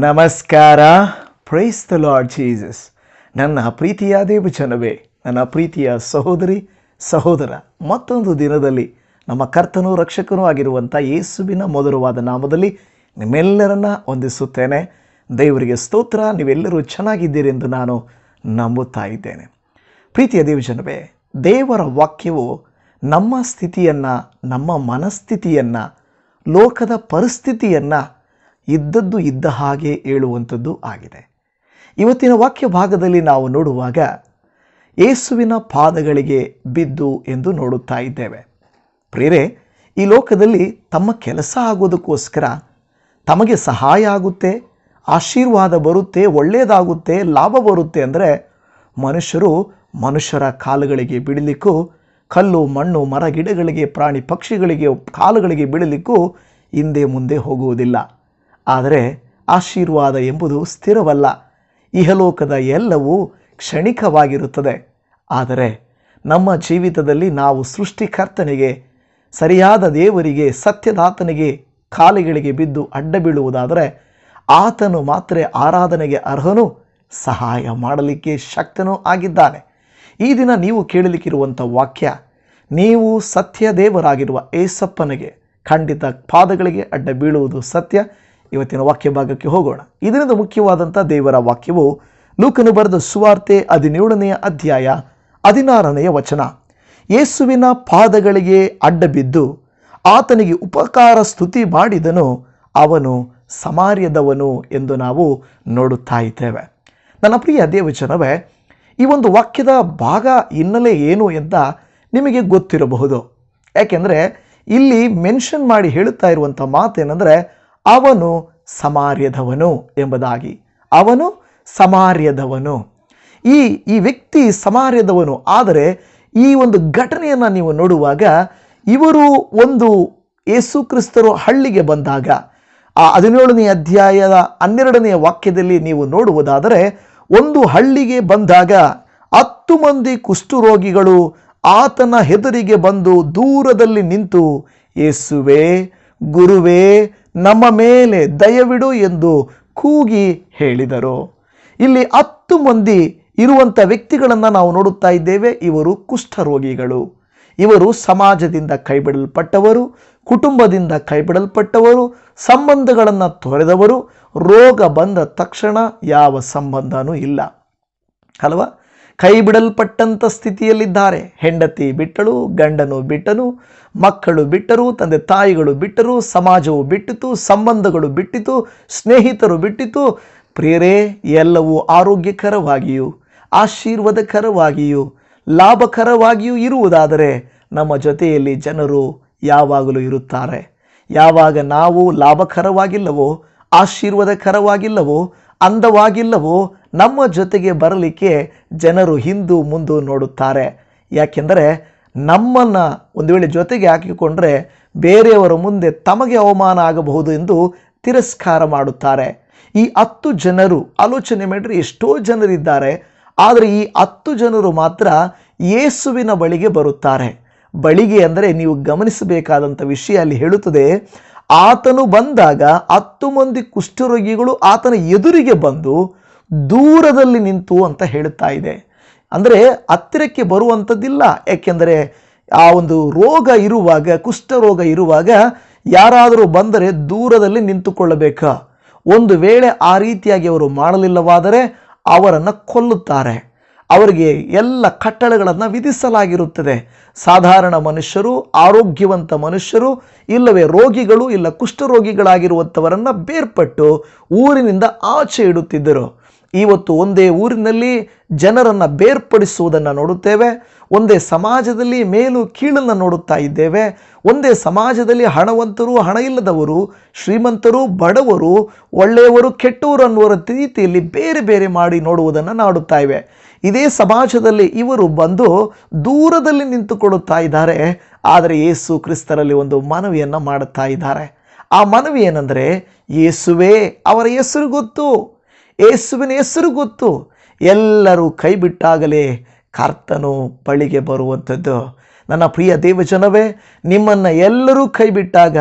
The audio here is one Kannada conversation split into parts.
ನಮಸ್ಕಾರ. ಪ್ರೈಸ್ ದ ಲಾರ್ಡ್ ಜೀಸಸ್ ನನ್ನ ಪ್ರೀತಿಯ ದೇವಜನವೇ, ನನ್ನ ಪ್ರೀತಿಯ ಸಹೋದರಿ, ಸಹೋದರ, ಮತ್ತೊಂದು ದಿನದಲ್ಲಿ ನಮ್ಮ ಕರ್ತನೂ ರಕ್ಷಕನೂ ಆಗಿರುವಂಥ ಯೇಸುವಿನ ಮಧುರವಾದ ನಾಮದಲ್ಲಿ ನಿಮ್ಮೆಲ್ಲರನ್ನ ವಂದಿಸುತ್ತೇನೆ. ದೇವರಿಗೆ ಸ್ತೋತ್ರ, ನೀವೆಲ್ಲರೂ ಚೆನ್ನಾಗಿದ್ದೀರಿ ಎಂದು ನಾನು ನಂಬುತ್ತಾ ಇದ್ದೇನೆ. ಪ್ರೀತಿಯ ದೇವಜನವೇ, ದೇವರ ವಾಕ್ಯವು ನಮ್ಮ ಸ್ಥಿತಿಯನ್ನು, ನಮ್ಮ ಮನಸ್ಥಿತಿಯನ್ನು, ಲೋಕದ ಪರಿಸ್ಥಿತಿಯನ್ನು ಇದ್ದದ್ದು ಇದ್ದ ಹಾಗೆ ಹೇಳುವಂಥದ್ದು ಆಗಿದೆ. ಇವತ್ತಿನ ವಾಕ್ಯ ಭಾಗದಲ್ಲಿ ನಾವು ನೋಡುವಾಗ ಯೇಸುವಿನ ಪಾದಗಳಿಗೆ ಬಿದ್ದು ಎಂದು ನೋಡುತ್ತಾ ಇದ್ದೇವೆ. ಪ್ರೇರೆ ಈ ಲೋಕದಲ್ಲಿ ತಮ್ಮ ಕೆಲಸ ಆಗೋದಕ್ಕೋಸ್ಕರ ತಮಗೆ ಸಹಾಯ ಆಗುತ್ತೆ, ಆಶೀರ್ವಾದ ಬರುತ್ತೆ ಒಳ್ಳೆಯದಾಗುತ್ತೆ ಲಾಭ ಬರುತ್ತೆ ಅಂದರೆ ಮನುಷ್ಯರು ಮನುಷ್ಯರ ಕಾಲುಗಳಿಗೆ ಬಿಡಲಿಕ್ಕೂ ಕಲ್ಲು, ಮಣ್ಣು, ಮರ, ಗಿಡಗಳಿಗೆ, ಪ್ರಾಣಿ, ಪಕ್ಷಿಗಳಿಗೆ ಕಾಲುಗಳಿಗೆ ಬಿಡಲಿಕ್ಕೂ ಹಿಂದೆ ಮುಂದೆ ಹೋಗುವುದಿಲ್ಲ. ಆದರೆ ಆಶೀರ್ವಾದ ಎಂಬುದು ಸ್ಥಿರವಲ್ಲ. ಇಹಲೋಕದ ಎಲ್ಲವೂ ಕ್ಷಣಿಕವಾಗಿರುತ್ತದೆ. ಆದರೆ ನಮ್ಮ ಜೀವಿತದಲ್ಲಿ ನಾವು ಸೃಷ್ಟಿಕರ್ತನಿಗೆ, ಸರಿಯಾದ ದೇವರಿಗೆ, ಸತ್ಯದಾತನಿಗೆ, ಕಾಲಿಗಳಿಗೆ ಬಿದ್ದು ಅಡ್ಡ ಬೀಳುವುದಾದರೆ ಆತನು ಮಾತ್ರ ಆರಾಧನೆಗೆ ಅರ್ಹನು ಸಹಾಯ ಮಾಡಲಿಕ್ಕೆ ಶಕ್ತನೂ ಆಗಿದ್ದಾನೆ. ಈ ದಿನ ನೀವು ಕೇಳಲಿಕ್ಕಿರುವಂಥ ವಾಕ್ಯ, ನೀವು ಸತ್ಯ ದೇವರಾಗಿರುವ ಏಸಪ್ಪನಿಗೆ ಖಂಡಿತ ಪಾದಗಳಿಗೆ ಅಡ್ಡ ಬೀಳುವುದು ಸತ್ಯ ಇವತ್ತಿನ ವಾಕ್ಯ ಭಾಗಕ್ಕೆ ಹೋಗೋಣ. ಇದರಿಂದ ಮುಖ್ಯವಾದಂಥ ದೇವರ ವಾಕ್ಯವು ಲೂಕನು ಬರೆದ ಸುವಾರ್ತೆ ಹದಿನೇಳನೆಯ ಅಧ್ಯಾಯ ಹದಿನಾರನೆಯ ವಚನ. ಯೇಸುವಿನ ಪಾದಗಳಿಗೆ ಅಡ್ಡಬಿದ್ದು ಆತನಿಗೆ ಉಪಕಾರ ಸ್ತುತಿ ಮಾಡಿದನು, ಅವನು ಸಮಾರ್ಯದವನು ಎಂದು ನಾವು ನೋಡುತ್ತಾ ಇದ್ದೇವೆ. ನನ್ನ ಪ್ರಿಯ ದೇವಚನವೇ ಈ ಒಂದು ವಾಕ್ಯದ ಭಾಗ ಹಿನ್ನೆಲೆ ಏನು ಅಂತ ನಿಮಗೆ ಗೊತ್ತಿರಬಹುದು. ಯಾಕೆಂದರೆ ಇಲ್ಲಿ ಮೆನ್ಷನ್ ಮಾಡಿ ಹೇಳುತ್ತಾ ಇರುವಂಥ ಮಾತೇನೆಂದರೆ ಅವನು ಸಮಾರ್ಯದವನು ಎಂಬುದಾಗಿ. ಅವನು ಸಮಾರ್ಯದವನು. ಈ ಈ ವ್ಯಕ್ತಿ ಸಮಾರ್ಯದವನು. ಆದರೆ ಈ ಒಂದು ಘಟನೆಯನ್ನು ನೀವು ನೋಡುವಾಗ ಇವರು ಒಂದು ಯೇಸು ಕ್ರಿಸ್ತರು ಹಳ್ಳಿಗೆ ಬಂದಾಗ, ಆ ಹದಿನೇಳನೇ ಅಧ್ಯಾಯದ ಹನ್ನೆರಡನೆಯ ವಾಕ್ಯದಲ್ಲಿ ನೀವು ನೋಡುವುದಾದರೆ, ಒಂದು ಹಳ್ಳಿಗೆ ಬಂದಾಗ ಹತ್ತು ಮಂದಿ ಕುಷ್ಠರೋಗಿಗಳು ಆತನ ಹೆದರಿಗೆ ಬಂದು ದೂರದಲ್ಲಿ ನಿಂತು, ಯೇಸುವೇ, ಗುರುವೇ ನಮ್ಮ ಮೇಲೆ ದಯವಿಡು ಎಂದು ಕೂಗಿ ಹೇಳಿದರು. ಇಲ್ಲಿ ಹತ್ತು ಮಂದಿ ಇರುವಂಥ ವ್ಯಕ್ತಿಗಳನ್ನು ನಾವು ನೋಡುತ್ತಾ ಇದ್ದೇವೆ. ಇವರು ಕುಷ್ಠರೋಗಿಗಳು. ಇವರು ಸಮಾಜದಿಂದ ಕೈಬಿಡಲ್ಪಟ್ಟವರು, ಕುಟುಂಬದಿಂದ ಕೈಬಿಡಲ್ಪಟ್ಟವರು, ಸಂಬಂಧಗಳನ್ನು ತೊರೆದವರು. ರೋಗ ಬಂದ ತಕ್ಷಣ ಯಾವ ಸಂಬಂಧನೂ ಇಲ್ಲ. ಅಲ್ವಾ? ಕೈ ಬಿಡಲ್ಪಟ್ಟಂಥ ಸ್ಥಿತಿಯಲ್ಲಿದ್ದಾರೆ. ಹೆಂಡತಿ ಬಿಟ್ಟಳು, ಗಂಡನು ಬಿಟ್ಟನು, ಮಕ್ಕಳು ಬಿಟ್ಟರು, ತಂದೆ ತಾಯಿಗಳು ಬಿಟ್ಟರು, ಸಮಾಜವು ಬಿಟ್ಟಿತು, ಸಂಬಂಧಗಳು ಬಿಟ್ಟಿತು, ಸ್ನೇಹಿತರು ಬಿಟ್ಟಿತು. ಪ್ರಿಯರೇ, ಎಲ್ಲವೂ ಆರೋಗ್ಯಕರವಾಗಿಯೂ, ಆಶೀರ್ವಾದಕರವಾಗಿಯೂ, ಲಾಭಕರವಾಗಿಯೂ ಇರುವುದಾದರೆ ನಮ್ಮ ಜೊತೆಯಲ್ಲಿ ಜನರು ಯಾವಾಗಲೂ ಇರುತ್ತಾರೆ. ಯಾವಾಗ ನಾವು ಲಾಭಕರವಾಗಿಲ್ಲವೋ, ಆಶೀರ್ವಾದಕರವಾಗಿಲ್ಲವೋ, ಅಂದವಾಗಿಲ್ಲವೋ ನಮ್ಮ ಜೊತೆಗೆ ಬರಲಿಕ್ಕೆ ಜನರು ಹಿಂದು ಮುಂದು ನೋಡುತ್ತಾರೆ. ಯಾಕೆಂದರೆ ನಮ್ಮನ್ನು ಒಂದು ವೇಳೆ ಜೊತೆಗೆ ಹಾಕಿಕೊಂಡ್ರೆ ಬೇರೆಯವರ ಮುಂದೆ ತಮಗೆ ಅವಮಾನ ಆಗಬಹುದು ಎಂದು ತಿರಸ್ಕಾರ ಮಾಡುತ್ತಾರೆ. ಈ ಹತ್ತು ಜನರು, ಆಲೋಚನೆ ಮಾಡಿದ್ರೆ ಎಷ್ಟೋ ಜನರಿದ್ದಾರೆ. ಆದರೆ ಈ ಹತ್ತು ಜನರು ಮಾತ್ರ ಯೇಸುವಿನ ಬಳಿಗೆ ಬರುತ್ತಾರೆ. ಬಳಿಗೆ ಅಂದರೆ ನೀವು ಗಮನಿಸಬೇಕಾದಂಥ ವಿಷಯ ಅಲ್ಲಿ ಹೇಳುತ್ತದೆ, ಆತನು ಬಂದಾಗ ಹತ್ತು ಮಂದಿ ಕುಷ್ಠರೋಗಿಗಳು ಆತನ ಎದುರಿಗೆ ಬಂದು ದೂರದಲ್ಲಿ ನಿಂತು ಅಂತ ಹೇಳುತ್ತಾ ಇದೆ. ಅಂದರೆ ಹತ್ತಿರಕ್ಕೆ ಬರುವಂಥದ್ದಿಲ್ಲ ಏಕೆಂದರೆ ಆ ಒಂದು ರೋಗ ಇರುವಾಗ ಕುಷ್ಠರೋಗ ಇರುವಾಗ ಯಾರಾದರೂ ಬಂದರೆ ದೂರದಲ್ಲಿ ನಿಂತುಕೊಳ್ಳಬೇಕಾ. ಒಂದು ವೇಳೆ ಆ ರೀತಿಯಾಗಿ ಅವರು ಮಾಡಲಿಲ್ಲವಾದರೆ ಅವರನ್ನು ಕೊಲ್ಲುತ್ತಾರೆ. ಅವರಿಗೆ ಎಲ್ಲ ಕಟ್ಟಳೆಗಳನ್ನು ವಿಧಿಸಲಾಗಿರುತ್ತದೆ. ಸಾಧಾರಣ ಮನುಷ್ಯರು, ಆರೋಗ್ಯವಂತ ಮನುಷ್ಯರು, ಇಲ್ಲವೇ ರೋಗಿಗಳು, ಇಲ್ಲ ಕುಷ್ಠರೋಗಿಗಳಾಗಿರುವಂಥವರನ್ನು ಬೇರ್ಪಟ್ಟು ಊರಿನಿಂದ ಆಚೆ ಇಡುತ್ತಿದ್ದರು. ಇವತ್ತು ಒಂದೇ ಊರಿನಲ್ಲಿ ಜನರನ್ನು ಬೇರ್ಪಡಿಸುವುದನ್ನು ನೋಡುತ್ತೇವೆ, ಒಂದೇ ಸಮಾಜದಲ್ಲಿ ಮೇಲು ಕೀಳನ್ನು ನೋಡುತ್ತಾ ಇದ್ದೇವೆ, ಒಂದೇ ಸಮಾಜದಲ್ಲಿ ಹಣವಂತರು ಹಣ ಇಲ್ಲದವರು ಶ್ರೀಮಂತರು, ಬಡವರು, ಒಳ್ಳೆಯವರು, ಕೆಟ್ಟವರು ಅನ್ನುವ ರೀತಿಯಲ್ಲಿ ಬೇರೆ ಬೇರೆ ಮಾಡಿ ನೋಡುವುದನ್ನು ನೋಡುತ್ತಾ ಇವೆ. ಇದೇ ಸಮಾಜದಲ್ಲಿ ಇವರು ಬಂದು ದೂರದಲ್ಲಿ ನಿಂತುಕೊಳ್ಳುತ್ತಾ ಇದ್ದಾರೆ, ಆದರೆ ಯೇಸು ಕ್ರಿಸ್ತರಲ್ಲಿ ಒಂದು ಮನವಿಯನ್ನು ಮಾಡುತ್ತಾ ಇದ್ದಾರೆ. ಆ ಮನವಿ ಏನೆಂದರೆ, ಯೇಸುವೇ, ಅವರ ಹೆಸರು ಗೊತ್ತು. ಯೇಸುವಿನ ಹೆಸರು ಗೊತ್ತು. ಎಲ್ಲರೂ ಕೈ ಬಿಟ್ಟಾಗಲೇ ಕರ್ತನು ಬಳಿಗೆ ಬರುವಂಥದ್ದು. ನನ್ನ ಪ್ರಿಯ ದೇವಜನವೇ, ನಿಮ್ಮನ್ನು ಎಲ್ಲರೂ ಕೈ ಬಿಟ್ಟಾಗ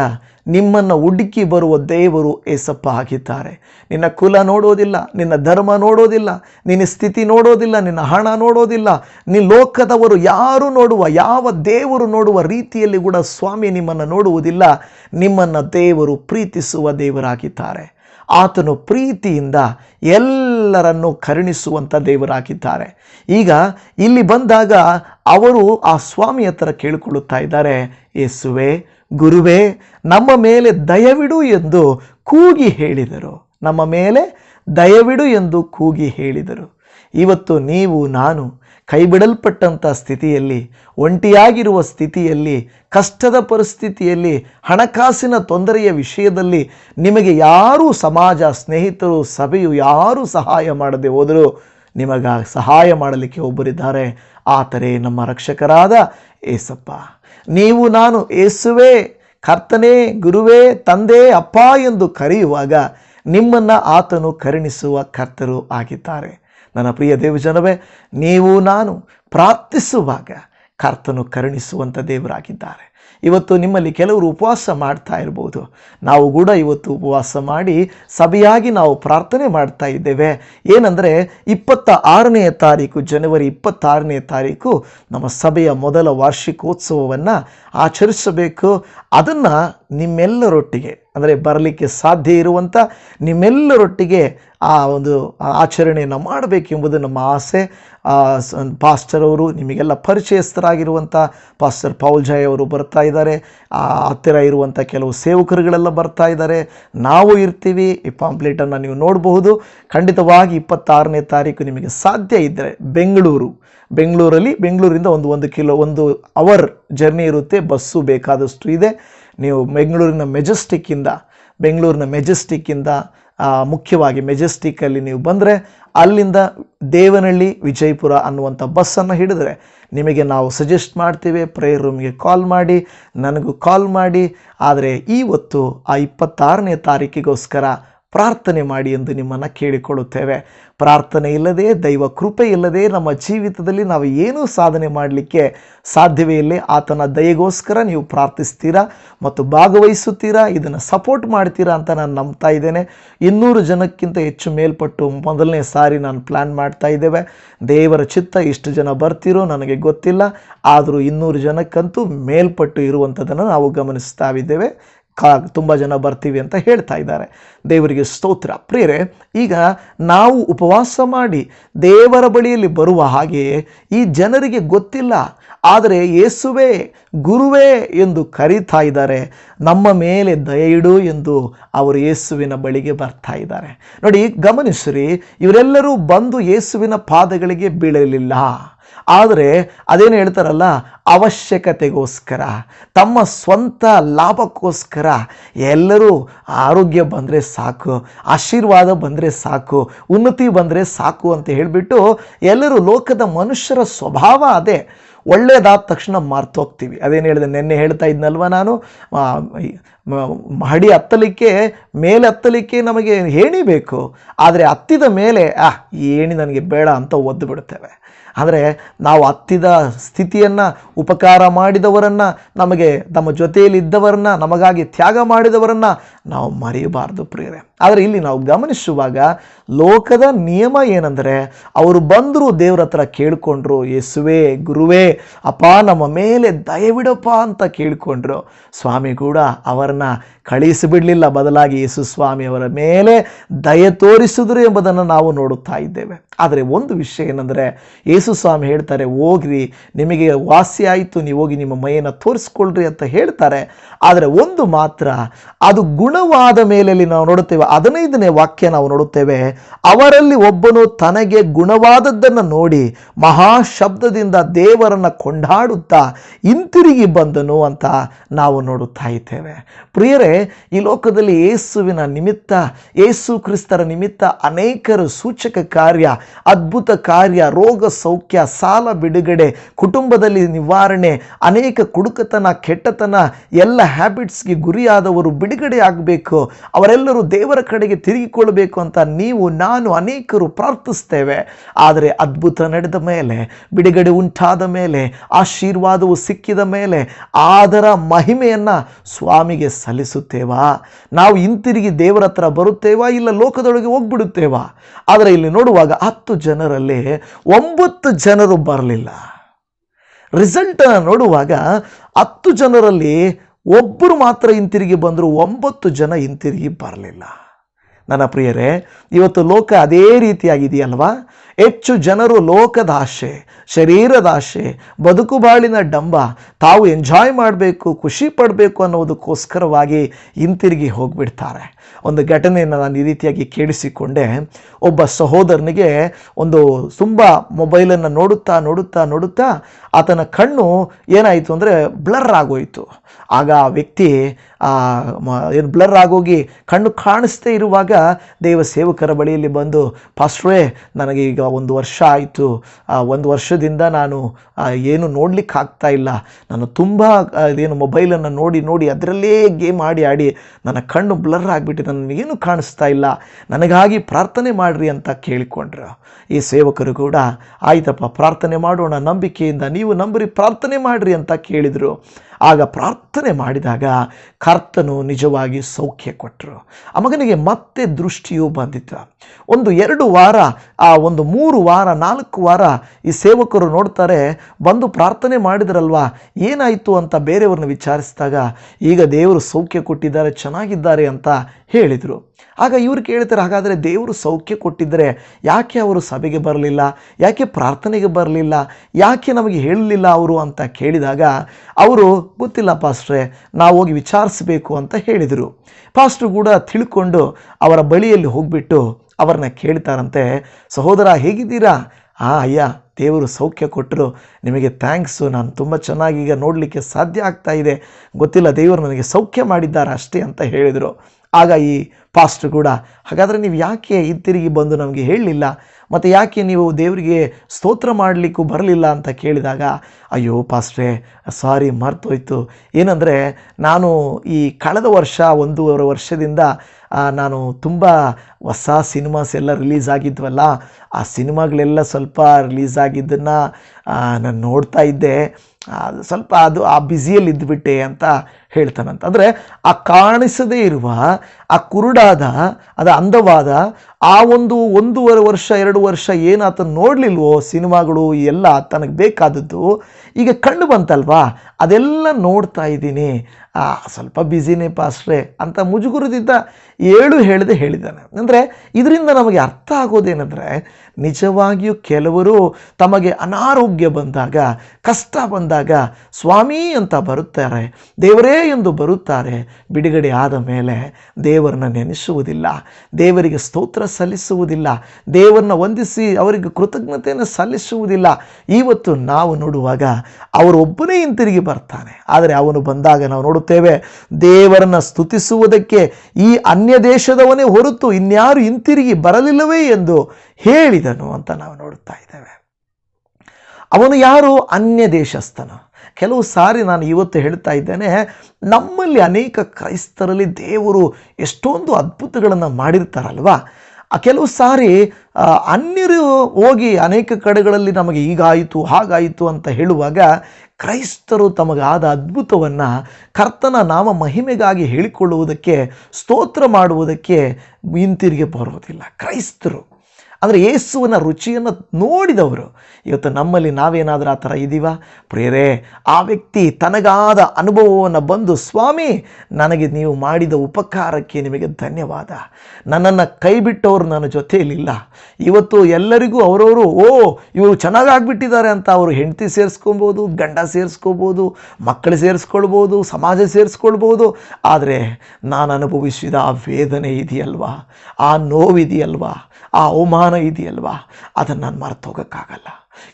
ನಿಮ್ಮನ್ನು ಹುಡುಕಿ ಬರುವ ದೇವರು ಏಸಪ್ಪ ಆಗಿದ್ದಾರೆ. ನಿನ್ನ ಕುಲ ನೋಡೋದಿಲ್ಲ, ನಿನ್ನ ಧರ್ಮ ನೋಡೋದಿಲ್ಲ, ನಿನ್ನ ಸ್ಥಿತಿ ನೋಡೋದಿಲ್ಲ, ನಿನ್ನ ಹಣ ನೋಡೋದಿಲ್ಲ. ನಿ ಲೋಕದವರು ಯಾರು ನೋಡುವ, ಯಾವ ದೇವರು ನೋಡುವ ರೀತಿಯಲ್ಲಿ ಕೂಡ ಸ್ವಾಮಿ ನಿಮ್ಮನ್ನು ನೋಡುವುದಿಲ್ಲ. ನಿಮ್ಮನ್ನು ದೇವರು ಪ್ರೀತಿಸುವ ದೇವರಾಗಿದ್ದಾರೆ. ಆತನು ಪ್ರೀತಿಯಿಂದ ಎಲ್ಲರನ್ನು ಕರುಣಿಸುವಂಥ ದೇವರಾಗಿದ್ದಾರೆ. ಈಗ ಇಲ್ಲಿ ಬಂದಾಗ ಅವರು ಆ ಸ್ವಾಮಿ ಹತ್ರ ಕೇಳಿಕೊಳ್ಳುತ್ತಾ ಇದ್ದಾರೆ, ಯೇಸುವೆ, ಗುರುವೇ, ನಮ್ಮ ಮೇಲೆ ದಯವಿಡು ಎಂದು ಕೂಗಿ ಹೇಳಿದರು. ನಮ್ಮ ಮೇಲೆ ದಯವಿಡು ಎಂದು ಕೂಗಿ ಹೇಳಿದರು. ಇವತ್ತು ನೀವು, ನಾನು ಕೈಬಿಡಲ್ಪಟ್ಟಂಥ ಸ್ಥಿತಿಯಲ್ಲಿ, ಒಂಟಿಯಾಗಿರುವ ಸ್ಥಿತಿಯಲ್ಲಿ, ಕಷ್ಟದ ಪರಿಸ್ಥಿತಿಯಲ್ಲಿ, ಹಣಕಾಸಿನ ತೊಂದರೆಯ ವಿಷಯದಲ್ಲಿ ನಿಮಗೆ ಯಾರೂ ಸಮಾಜ ಸ್ನೇಹಿತರು, ಸಭೆಯು ಯಾರೂ ಸಹಾಯ ಮಾಡದೆ ಹೋದರೂ ನಿಮಗ ಸಹಾಯ ಮಾಡಲಿಕ್ಕೆ ಒಬ್ಬರಿದ್ದಾರೆ. ಆತರೇ ನಮ್ಮ ರಕ್ಷಕರಾದ ಏಸಪ್ಪ, ನೀವು ನಾನು ಏಸುವೆ, ಕರ್ತನೇ, ಗುರುವೇ, ತಂದೆ, ಅಪ್ಪ ಎಂದು ಕರೆಯುವಾಗ ನಿಮ್ಮನ್ನು ಆತನು ಕರುಣಿಸುವ ಕರ್ತರು ಆಗಿದ್ದಾರೆ. ನನ್ನ ಪ್ರಿಯ ದೇವಜನವೇ, ನೀವು ನಾನು ಪ್ರಾರ್ಥಿಸುವಾಗ ಕರ್ತನು ಕರುಣಿಸುವಂಥ ದೇವರಾಗಿದ್ದಾರೆ. ಇವತ್ತು ನಿಮ್ಮಲ್ಲಿ ಕೆಲವರು ಉಪವಾಸ ಮಾಡ್ತಾ ಇರ್ಬೋದು. ನಾವು ಕೂಡ ಇವತ್ತು ಉಪವಾಸ ಮಾಡಿ ಸಭೆಯಾಗಿ ನಾವು ಪ್ರಾರ್ಥನೆ ಮಾಡ್ತಾ ಇದ್ದೇವೆ. ಏನಂದರೆ ಇಪ್ಪತ್ತ ಆರನೆಯ ತಾರೀಕು, ಜನವರಿ ಇಪ್ಪತ್ತಾರನೇ ತಾರೀಕು ನಮ್ಮ ಸಭೆಯ ಮೊದಲ ವಾರ್ಷಿಕೋತ್ಸವವನ್ನು ಆಚರಿಸಬೇಕು. ಅದನ್ನು ನಿಮ್ಮೆಲ್ಲರೊಟ್ಟಿಗೆ, ಅಂದರೆ ಬರಲಿಕ್ಕೆ ಸಾಧ್ಯ ಇರುವಂಥ ನಿಮ್ಮೆಲ್ಲರೊಟ್ಟಿಗೆ ಆ ಒಂದು ಆಚರಣೆಯನ್ನು ಮಾಡಬೇಕೆಂಬುದು ನಮ್ಮ ಆಸೆ. ಪಾಸ್ಟರ್ ಅವರು ನಿಮಗೆಲ್ಲ ಪರಿಚಯಸ್ಥರಾಗಿರುವಂಥ ಪಾಸ್ಟರ್ ಪೌಲ್ ಜಾಯ್ ಅವರು ಬರ್ತಾ ಇದ್ದಾರೆ. ಆ ಹತ್ತಿರ ಇರುವಂಥ ಕೆಲವು ಸೇವಕರುಗಳೆಲ್ಲ ಬರ್ತಾ ಇದ್ದಾರೆ. ನಾವು ಇರ್ತೀವಿ, ಈ ಪಾಂಪ್ಲೇಟನ್ನು ನೀವು ನೋಡಬಹುದು. ಖಂಡಿತವಾಗಿ ಇಪ್ಪತ್ತಾರನೇ ತಾರೀಕು ನಿಮಗೆ ಸಾಧ್ಯ ಇದ್ದರೆ ಬೆಂಗಳೂರು. ಬೆಂಗಳೂರಲ್ಲಿ, ಬೆಂಗಳೂರಿಂದ ಒಂದು ಒಂದು ಕಿಲೋ, ಒಂದು ಅವರ್ ಜರ್ನಿ ಇರುತ್ತೆ, ಬಸ್ಸು ಬೇಕಾದಷ್ಟು ಇದೆ. ನೀವು ಬೆಂಗಳೂರಿನ ಮೆಜೆಸ್ಟಿಕ್ಕಿಂದ ಬೆಂಗಳೂರಿನ ಮೆಜೆಸ್ಟಿಕ್ಕಿಂದ ಮುಖ್ಯವಾಗಿ ಮೆಜೆಸ್ಟಿಕ್ಕಲ್ಲಿ ನೀವು ಬಂದರೆ ಅಲ್ಲಿಂದ ದೇವನಹಳ್ಳಿ, ವಿಜಯಪುರ ಅನ್ನುವಂಥ ಬಸ್ಸನ್ನು ಹಿಡಿದ್ರೆ ನಿಮಗೆ ನಾವು ಸಜೆಸ್ಟ್ ಮಾಡ್ತೀವಿ. ಪ್ರೇಯರ್ ರೂಮ್ಗೆ ಕಾಲ್ ಮಾಡಿ, ನನಗೂ ಕಾಲ್ ಮಾಡಿ. ಆದರೆ ಇವತ್ತು ಆ ಇಪ್ಪತ್ತಾರನೇ ತಾರೀಕಿಗೋಸ್ಕರ ಪ್ರಾರ್ಥನೆ ಮಾಡಿ ಎಂದು ನಿಮ್ಮನ್ನು ಕೇಳಿಕೊಳ್ಳುತ್ತೇವೆ. ಪ್ರಾರ್ಥನೆ ಇಲ್ಲದೆ, ದೈವ ಕೃಪೆ ಇಲ್ಲದೆ ನಮ್ಮ ಜೀವಿತದಲ್ಲಿ ನಾವು ಏನೂ ಸಾಧನೆ ಮಾಡಲಿಕ್ಕೆ ಸಾಧ್ಯವೇ ಇಲ್ಲ. ಆತನ ದಯೆಗೋಸ್ಕರ ನೀವು ಪ್ರಾರ್ಥಿಸ್ತೀರಾ ಮತ್ತು ಭಾಗವಹಿಸುತ್ತೀರಾ? ಇದನ್ನು ಸಪೋರ್ಟ್ ಮಾಡ್ತೀರಾ ಅಂತ ನಾನು ನಂಬ್ತಾ ಇದ್ದೇನೆ. ಇನ್ನೂರು ಜನಕ್ಕಿಂತ ಹೆಚ್ಚು ಮೇಲ್ಪಟ್ಟು ಮೊದಲನೇ ಸಾರಿ ನಾನು ಪ್ಲ್ಯಾನ್ ಮಾಡ್ತಾ ಇದ್ದೇವೆ. ದೇವರ ಚಿತ್ತ ಇಷ್ಟು ಜನ ಬರ್ತಿರೋ ನನಗೆ ಗೊತ್ತಿಲ್ಲ. ಆದರೂ ಇನ್ನೂರು ಜನಕ್ಕಂತೂ ಮೇಲ್ಪಟ್ಟು ಇರುವಂಥದ್ದನ್ನು ನಾವು ಗಮನಿಸ್ತಾ ಇದ್ದೇವೆ. ಕಾ ತುಂಬ ಜನ ಬರ್ತೀವಿ ಅಂತ ಹೇಳ್ತಾ ಇದ್ದಾರೆ. ದೇವರಿಗೆ ಸ್ತೋತ್ರ. ಪ್ರಿಯರೇ, ಈಗ ನಾವು ಉಪವಾಸ ಮಾಡಿ ದೇವರ ಬಳಿಯಲ್ಲಿ ಬರುವ ಹಾಗೆಯೇ ಈ ಜನರಿಗೆ ಗೊತ್ತಿಲ್ಲ. ಆದರೆ ಯೇಸುವೆ, ಗುರುವೇ ಎಂದು ಕರೀತಾ ಇದ್ದಾರೆ. ನಮ್ಮ ಮೇಲೆ ದಯ ಇಡು ಎಂದು ಅವರು ಯೇಸುವಿನ ಬಳಿಗೆ ಬರ್ತಾ ಇದ್ದಾರೆ. ನೋಡಿ, ಗಮನಿಸ್ರಿ, ಇವರೆಲ್ಲರೂ ಬಂದು ಯೇಸುವಿನ ಪಾದಗಳಿಗೆ ಬೀಳಲಿಲ್ಲ. ಆದರೆ ಅದೇನು ಹೇಳ್ತಾರಲ್ಲ, ಅವಶ್ಯಕತೆಗೋಸ್ಕರ, ತಮ್ಮ ಸ್ವಂತ ಲಾಭಕ್ಕೋಸ್ಕರ ಎಲ್ಲರೂ ಆರೋಗ್ಯ ಬಂದರೆ ಸಾಕು, ಆಶೀರ್ವಾದ ಬಂದರೆ ಸಾಕು, ಉನ್ನತಿ ಬಂದರೆ ಸಾಕು ಅಂತ ಹೇಳಿಬಿಟ್ಟು ಎಲ್ಲರೂ ಲೋಕದ ಮನುಷ್ಯರ ಸ್ವಭಾವ ಅದೇ. ಒಳ್ಳೆಯದಾದ ತಕ್ಷಣ ಮರ್ತೋಗ್ತೀವಿ. ಅದೇನು ಹೇಳಿದೆ, ನಿನ್ನೆ ಹೇಳ್ತಾ ಇದ್ನಲ್ವ ನಾನು? ಮಹಡಿ ಹತ್ತಲಿಕ್ಕೆ, ಮೇಲೆ ಹತ್ತಲಿಕ್ಕೆ ನಮಗೆ ಏಣಿ ಬೇಕು. ಆದರೆ ಹತ್ತಿದ ಮೇಲೆ ಆ ಏಣಿ ನನಗೆ ಬೇಡ ಅಂತ ಒದ್ದು ಬಿಡ್ತೇವೆ ಆದರೆ ನಾವು ಹತ್ತಿದ ಸ್ಥಿತಿಯನ್ನು ಉಪಕಾರ ಮಾಡಿದವರನ್ನು ನಮಗೆ ನಮ್ಮ ಜೊತೆಯಲ್ಲಿ ಇದ್ದವರನ್ನ ನಮಗಾಗಿ ತ್ಯಾಗ ಮಾಡಿದವರನ್ನು ನಾವು ಮರೆಯಬಾರ್ದು ಪ್ರಿಯರೇ. ಆದರೆ ಇಲ್ಲಿ ನಾವು ಗಮನಿಸುವಾಗ ಲೋಕದ ನಿಯಮ ಏನಂದರೆ ಅವರು ಬಂದರು ದೇವ್ರ ಹತ್ರ ಕೇಳಿಕೊಂಡ್ರು, ಯೇಸುವೆ, ಗುರುವೇ, ಅಪ್ಪ, ನಮ್ಮ ಮೇಲೆ ದಯವಿಡಪ್ಪ ಅಂತ ಕೇಳಿಕೊಂಡ್ರು. ಸ್ವಾಮಿ ಕೂಡ ಅವರನ್ನ ಕಳಿಸಿಬಿಡಲಿಲ್ಲ. ಬದಲಾಗಿ ಯೇಸು ಸ್ವಾಮಿ ಅವರ ಮೇಲೆ ದಯ ತೋರಿಸಿದ್ರು ಎಂಬುದನ್ನು ನಾವು ನೋಡುತ್ತಾ ಇದ್ದೇವೆ. ಆದರೆ ಒಂದು ವಿಷಯ ಏನಂದರೆ ಯೇಸು ಸ್ವಾಮಿ ಹೇಳ್ತಾರೆ, ಹೋಗ್ರಿ, ನಿಮಗೆ ವಾಸಿ ಆಯಿತು, ನೀವು ಹೋಗಿ ನಿಮ್ಮ ಮೈಯನ್ನು ತೋರಿಸ್ಕೊಳ್ರಿ ಅಂತ ಹೇಳ್ತಾರೆ. ಆದರೆ ಒಂದು ಮಾತ್ರ ಅದು ಗುಣವಾದ ಮೇಲೆಯಲ್ಲಿ ನಾವು ನೋಡುತ್ತೇವೆ, ಹದಿನೈದನೇ ವಾಕ್ಯ ನಾವು ನೋಡುತ್ತೇವೆ, ಅವರಲ್ಲಿ ಒಬ್ಬನು ತನಗೆ ಗುಣವಾದದ್ದನ್ನು ನೋಡಿ ಮಹಾಶಬ್ದದಿಂದ ದೇವರನ್ನು ಕೊಂಡಾಡುತ್ತಾ ಹಿಂತಿರುಗಿ ಬಂದನು ಅಂತ ನಾವು ನೋಡುತ್ತಾ ಇದ್ದೇವೆ. ಪ್ರಿಯರೇ, ಈ ಲೋಕದಲ್ಲಿ ಯೇಸುವಿನ ನಿಮಿತ್ತ ಏಸು ಕ್ರಿಸ್ತರ ನಿಮಿತ್ತ ಅನೇಕರು ಸೂಚಕ ಕಾರ್ಯ, ಅದ್ಭುತ ಕಾರ್ಯ, ರೋಗ ಸೌಖ್ಯ, ಸಾಲ ಬಿಡುಗಡೆ, ಕುಟುಂಬದಲ್ಲಿ ನಿವಾರಣೆ, ಅನೇಕ ಕುಡುಕತನ, ಕೆಟ್ಟತನ, ಎಲ್ಲ ಹ್ಯಾಬಿಟ್ಸ್ಗೆ ಗುರಿಯಾದವರು ಬಿಡುಗಡೆ ಆಗಬೇಕು ಆಗಬೇಕು ಅವರೆಲ್ಲರೂ ದೇವರ ಕಡೆಗೆ ತಿರುಗಿಕೊಳ್ಳಬೇಕು ಅಂತ ನೀವು, ನಾನು ಅನೇಕರು ಪ್ರಾರ್ಥಿಸ್ತೇವೆ. ಆದರೆ ಅದ್ಭುತ ನಡೆದ ಮೇಲೆ, ಬಿಡುಗಡೆ ಉಂಟಾದ ಮೇಲೆ, ಆಶೀರ್ವಾದವು ಸಿಕ್ಕಿದ ಮೇಲೆ ಅದರ ಮಹಿಮೆಯನ್ನು ಸ್ವಾಮಿಗೆ ಸಲ್ಲಿಸುತ್ತೇವಾ? ನಾವು ಹಿಂತಿರುಗಿ ದೇವರ ಹತ್ರ ಬರುತ್ತೇವಾ ಇಲ್ಲ ಲೋಕದೊಳಗೆ ಹೋಗ್ಬಿಡುತ್ತೇವಾ? ಆದರೆ ಇಲ್ಲಿ ನೋಡುವಾಗ ಹತ್ತು ಜನರಲ್ಲಿ ಒಂಬತ್ತು ಜನರು ಬರಲಿಲ್ಲ. ರಿಸಲ್ಟ್ ನೋಡುವಾಗ ಹತ್ತು ಜನರಲ್ಲಿ ಒಬ್ಬರು ಮಾತ್ರ ಹಿಂತಿರುಗಿ ಬಂದರು ಒಂಬತ್ತು ಜನ ಹಿಂತಿರುಗಿ ಬರಲಿಲ್ಲ. ನನ್ನ ಪ್ರಿಯರೇ, ಇವತ್ತು ಲೋಕ ಅದೇ ರೀತಿಯಾಗಿದೆಯಲ್ವಾ? ಹೆಚ್ಚು ಜನರು ಲೋಕದ ಆಶೆ, ಶರೀರದ ಆಶೆ, ಬದುಕು ಬಾಳಿನ ಡಂಬ, ತಾವು ಎಂಜಾಯ್ ಮಾಡಬೇಕು, ಖುಷಿ ಪಡಬೇಕು ಅನ್ನೋದಕ್ಕೋಸ್ಕರವಾಗಿ ಹಿಂತಿರುಗಿ ಹೋಗಿಬಿಡ್ತಾರೆ. ಒಂದು ಘಟನೆಯನ್ನು ನಾನು ಈ ರೀತಿಯಾಗಿ ಕೇಳಿಸಿಕೊಂಡೆ. ಒಬ್ಬ ಸಹೋದರನಿಗೆ ಒಂದು ತುಂಬ ಮೊಬೈಲನ್ನು ನೋಡುತ್ತಾ ನೋಡುತ್ತಾ ನೋಡುತ್ತಾ ಆತನ ಕಣ್ಣು ಏನಾಯಿತು ಅಂದರೆ ಬ್ಲರ್ ಆಗೋಯಿತು. ಆಗ ಆ ವ್ಯಕ್ತಿ ಏನು ಬ್ಲರ್ ಆಗೋಗಿ ಕಣ್ಣು ಕಾಣಿಸ್ತೇ ಇರುವಾಗ ದೇವ ಸೇವಕರ ಬಳಿಯಲ್ಲಿ ಬಂದು, ಪಾಸ್ಟ್ರೇ, ನನಗೆ ಈಗ ಒಂದು ವರ್ಷ ಆಯಿತು. ಒಂದು ವರ್ಷದಿಂದ ನಾನು ಏನು ನೋಡ್ಲಿಕ್ಕೆ ಆಗ್ತಾ ಇಲ್ಲ. ನಾನು ತುಂಬ ಏನು ಮೊಬೈಲನ್ನು ನೋಡಿ ನೋಡಿ, ಅದರಲ್ಲೇ ಗೇಮ್ ಆಡಿ ಆಡಿ, ನನ್ನ ಕಣ್ಣು ಬ್ಲರ್ ಆಗಿಬಿಟ್ಟಿದೆ ಏನು ಕಾಣಿಸ್ತಾ ಇಲ್ಲ. ನನಗಾಗಿ ಪ್ರಾರ್ಥನೆ ಮಾಡ್ರಿ ಅಂತ ಕೇಳಿಕೊಂಡ್ರು. ಈ ಸೇವಕರು ಕೂಡ, ಆಯ್ತಪ್ಪ, ಪ್ರಾರ್ಥನೆ ಮಾಡೋಣ, ನಂಬಿಕೆಯಿಂದ ನೀವು ನಂಬರಿ, ಪ್ರಾರ್ಥನೆ ಮಾಡ್ರಿ ಅಂತ ಕೇಳಿದರು. ಆಗ ಪ್ರಾರ್ಥನೆ ಮಾಡಿದಾಗ ಕರ್ತನು ನಿಜವಾಗಿ ಸೌಖ್ಯ ಕೊಟ್ಟರು ಆ ಮಗನಿಗೆ ಮತ್ತೆ ದೃಷ್ಟಿಯು ಬಂದಿತ್ತು. ಒಂದು ಎರಡು ವಾರ, ಆ ಒಂದು ಮೂರು ವಾರ, ನಾಲ್ಕು ವಾರ ಈ ಸೇವಕರು ನೋಡ್ತಾರೆ, ಬಂದು ಪ್ರಾರ್ಥನೆ ಮಾಡಿದ್ರಲ್ವಾ, ಏನಾಯಿತು ಅಂತ ಬೇರೆಯವ್ರನ್ನ ವಿಚಾರಿಸಿದಾಗ, ಈಗ ದೇವರು ಸೌಖ್ಯ ಕೊಟ್ಟಿದ್ದಾರೆ, ಚೆನ್ನಾಗಿದ್ದಾರೆ ಅಂತ ಹೇಳಿದರು. ಆಗ ಇವ್ರು ಕೇಳ್ತಾರೆ, ಹಾಗಾದರೆ ದೇವರು ಸೌಖ್ಯ ಕೊಟ್ಟಿದ್ದರೆ ಯಾಕೆ ಅವರು ಸಭೆಗೆ ಬರಲಿಲ್ಲ, ಯಾಕೆ ಪ್ರಾರ್ಥನೆಗೆ ಬರಲಿಲ್ಲ, ಯಾಕೆ ನಮಗೆ ಹೇಳಲಿಲ್ಲ ಅವರು ಅಂತ ಕೇಳಿದಾಗ, ಅವರು, ಗೊತ್ತಿಲ್ಲ ಪಾಸ್ಟ್ರೆ, ನಾವು ಹೋಗಿ ವಿಚಾರಿಸಬೇಕು ಅಂತ ಹೇಳಿದರು. ಪಾಸ್ಟ್ರು ಕೂಡ ತಿಳ್ಕೊಂಡು ಅವರ ಬಳಿಯಲ್ಲಿ ಹೋಗ್ಬಿಟ್ಟು ಅವರನ್ನ ಕೇಳ್ತಾರಂತೆ, ಸಹೋದರ, ಹೇಗಿದ್ದೀರಾ? ಆ, ಅಯ್ಯ, ದೇವರು ಸೌಖ್ಯ ಕೊಟ್ಟರು. ನಿಮಗೆ ಥ್ಯಾಂಕ್ಸು. ನಾನು ತುಂಬ ಚೆನ್ನಾಗಿ ಈಗ ನೋಡಲಿಕ್ಕೆ ಸಾಧ್ಯ ಆಗ್ತಾ ಇದೆ. ಗೊತ್ತಿಲ್ಲ, ದೇವರು ನನಗೆ ಸೌಖ್ಯ ಮಾಡಿದ್ದಾರೆ ಅಷ್ಟೇ ಅಂತ ಹೇಳಿದರು. ಆಗ ಈ ಪಾಸ್ಟ್ರು ಕೂಡ, ಹಾಗಾದರೆ ನೀವು ಯಾಕೆ ಹಿಂತಿರುಗಿ ಬಂದು ನಮಗೆ ಹೇಳಲಿಲ್ಲ ಮತ್ತು ಯಾಕೆ ನೀವು ದೇವರಿಗೆ ಸ್ತೋತ್ರ ಮಾಡಲಿಕ್ಕೂ ಬರಲಿಲ್ಲ ಅಂತ ಕೇಳಿದಾಗ, ಅಯ್ಯೋ ಪಾಸ್ಟ್ರೆ, ಸಾರಿ ಮರ್ತೋಯ್ತು. ಏನಂದರೆ, ನಾನು ಈ ಕಳೆದ ವರ್ಷ ಒಂದೂವರೆ ವರ್ಷದಿಂದ ನಾನು ತುಂಬ ಹೊಸ ಸಿನಿಮಾಸ್ ಎಲ್ಲ ರಿಲೀಸ್ ಆಗಿದ್ವಲ್ಲ, ಆ ಸಿನಿಮಾಗಳೆಲ್ಲ ಸ್ವಲ್ಪ ರಿಲೀಸ್ ಆಗಿದ್ದನ್ನು ನಾನು ನೋಡ್ತಾ ಇದ್ದೆ. ಸ್ವಲ್ಪ ಅದು ಆ ಬ್ಯುಸಿಯಲ್ಲಿ ಇದ್ದುಬಿಟ್ಟೆ ಅಂತ ಹೇಳ್ತಾನಂತ. ಅಂದರೆ ಆ ಕಾಣಿಸದೇ ಇರುವ, ಆ ಕುರುಡಾದ, ಅದು ಅಂದವಾದ ಆ ಒಂದು ಒಂದೂವರೆ ವರ್ಷ, ಎರಡು ವರ್ಷ ಏನು ಆತನು ನೋಡಲಿಲ್ವೋ ಸಿನಿಮಾಗಳು, ಎಲ್ಲ ತನಗೆ ಬೇಕಾದದ್ದು, ಈಗ ಕಂಡು ಬಂತಲ್ವಾ? ಅದೆಲ್ಲ ನೋಡ್ತಾ ಇದ್ದೀನಿ. ಸ್ವಲ್ಪ ಬ್ಯುಸಿನೇ ಪಾಸ್ಟ್ರೆ ಅಂತ ಮುಜುಗುರದಿದ್ದ ಏಳು ಹೇಳದೆ ಹೇಳಿದ್ದಾನೆ. ಅಂದರೆ ಇದರಿಂದ ನಮಗೆ ಅರ್ಥ ಆಗೋದೇನೆಂದರೆ, ನಿಜವಾಗಿಯೂ ಕೆಲವರು ತಮಗೆ ಅನಾರೋಗ್ಯ ಬಂದಾಗ, ಕಷ್ಟ ಬಂದಾಗ, ಸ್ವಾಮಿ ಅಂತ ಬರುತ್ತಾರೆ. ದೇವರೇ ಎಂದು ಬರುತ್ತಾರೆ. ಬಿಡುಗಡೆ ಆದ ಮೇಲೆ ದೇವರನ್ನ ನೆನೆಸುವುದಿಲ್ಲ. ದೇವರಿಗೆ ಸ್ತೋತ್ರ ಸಲ್ಲಿಸುವುದಿಲ್ಲ. ದೇವರನ್ನ ವಂದಿಸಿ ಅವರಿಗೆ ಕೃತಜ್ಞತೆಯನ್ನು ಸಲ್ಲಿಸುವುದಿಲ್ಲ. ಇವತ್ತು ನಾವು ನೋಡುವಾಗ ಅವರೊಬ್ಬನೇ ಹಿಂತಿರುಗಿ ಬರ್ತಾನೆ. ಆದರೆ ಅವನು ಬಂದಾಗ ನಾವು ನೋಡುತ್ತೇವೆ ದೇವರನ್ನ ಸ್ತುತಿಸುವುದಕ್ಕೆ ಈ ಅನ್ಯ ದೇಶದವನೇ ಹೊರತು ಇನ್ಯಾರು ಹಿಂತಿರುಗಿ ಬರಲಿಲ್ಲವೇ ಎಂದು ಹೇಳಿದನು ಅಂತ ನಾವು ನೋಡುತ್ತಾ ಇದ್ದೇವೆ. ಅವನು ಯಾರು? ಅನ್ಯ ದೇಶಸ್ಥನು ಕೆಲವು ಸಾರಿ ನಾನು ಇವತ್ತು ಹೇಳ್ತಾ ಇದ್ದೇನೆ, ನಮ್ಮಲ್ಲಿ ಅನೇಕ ಕ್ರೈಸ್ತರಲ್ಲಿ ದೇವರು ಎಷ್ಟೊಂದು ಅದ್ಭುತಗಳನ್ನು ಮಾಡಿರ್ತಾರಲ್ವಾ? ಆ ಕೆಲವು ಸಾರಿ ಅನ್ಯರು ಹೋಗಿ ಅನೇಕ ಕಡೆಗಳಲ್ಲಿ ನಮಗೆ ಹೀಗಾಯಿತು, ಹಾಗಾಯಿತು ಅಂತ ಹೇಳುವಾಗ ಕ್ರೈಸ್ತರು ತಮಗಾದ ಅದ್ಭುತವನ್ನು ಕರ್ತನ ನಾಮ ಮಹಿಮೆಗಾಗಿ ಹೇಳಿಕೊಳ್ಳುವುದಕ್ಕೆ, ಸ್ತೋತ್ರ ಮಾಡುವುದಕ್ಕೆ ಹಿಂತಿರುಗಿ ಬರೋದಿಲ್ಲ. ಕ್ರೈಸ್ತರು. ಅಂದರೆ ಯೇಸುವಿನ ರುಚಿಯನ್ನು ನೋಡಿದವರು, ಇವತ್ತು ನಮ್ಮಲ್ಲಿ ನಾವೇನಾದರೂ ಆ ಥರ ಇದ್ದೀವ ಪ್ರೇರೇ ಆ ವ್ಯಕ್ತಿ ತನಗಾದ ಅನುಭವವನ್ನು ಬಂದು, ಸ್ವಾಮಿ, ನನಗೆ ನೀವು ಮಾಡಿದ ಉಪಕಾರಕ್ಕೆ ನಿಮಗೆ ಧನ್ಯವಾದ. ನನ್ನನ್ನು ಕೈಬಿಟ್ಟವರು ನನ್ನ ಜೊತೆಯಲ್ಲಿಲ್ಲ ಇವತ್ತು ಎಲ್ಲರಿಗೂ ಅವರವರು, ಓ, ಇವರು ಚೆನ್ನಾಗಾಗ್ಬಿಟ್ಟಿದ್ದಾರೆ ಅಂತ ಅವರು ಹೆಂಡತಿ ಸೇರಿಸ್ಕೊಬೋದು, ಗಂಡ ಸೇರಿಸ್ಕೋಬೋದು, ಮಕ್ಕಳು ಸೇರಿಸ್ಕೊಳ್ಬೋದು, ಸಮಾಜ ಸೇರಿಸ್ಕೊಳ್ಬೋದು. ಆದರೆ ನಾನು ಅನುಭವಿಸಿದ ಆ ವೇದನೆ ಇದೆಯಲ್ವಾ? ಆ ನೋವಿದೆಯಲ್ವಾ? ಆ ಅವಮಾನ ಇದೆಯಲ್ವಾ? ಅದನ್ನು ನಾನು ಮರೆತು ಹೋಗೋಕ್ಕಾಗಲ್ಲ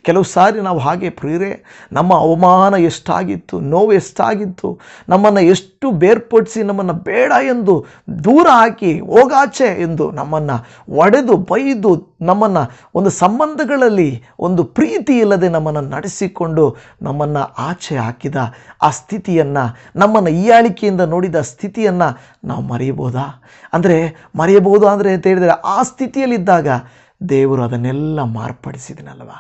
ಕೆಲವು ಸಾರಿ ನಾವು ಹಾಗೆ ಪ್ರಿಯರೇ, ನಮ್ಮ ಅವಮಾನ ಎಷ್ಟಾಗಿತ್ತು, ನೋವು ಎಷ್ಟಾಗಿತ್ತು, ನಮ್ಮನ್ನು ಎಷ್ಟು ಬೇರ್ಪಡಿಸಿ, ನಮ್ಮನ್ನು ಬೇಡ ಎಂದು ದೂರ ಹಾಕಿ, ಹೋಗಾಚೆ ಎಂದು ನಮ್ಮನ್ನು ಒಡೆದು, ಬೈದು, ನಮ್ಮನ್ನು ಒಂದು ಸಂಬಂಧಗಳಲ್ಲಿ ಒಂದು ಪ್ರೀತಿ ಇಲ್ಲದೆ ನಮ್ಮನ್ನು ನಡೆಸಿಕೊಂಡು ನಮ್ಮನ್ನು ಆಚೆ ಹಾಕಿದ ಆ ಸ್ಥಿತಿಯನ್ನು, ನಮ್ಮನ್ನು ಈಯಾಳಿಕೆಯಿಂದ ನೋಡಿದ ಸ್ಥಿತಿಯನ್ನು ನಾವು ಮರೆಯಬಹುದಾ? ಅಂದರೆ ಮರೆಯಬಹುದು ಅಂದರೆ ಅಂತ ಹೇಳಿದರೆ ಆ ಸ್ಥಿತಿಯಲ್ಲಿದ್ದಾಗ ದೇವರು ಅದನ್ನೆಲ್ಲ ಮಾರ್ಪಡಿಸಿದನಲ್ವ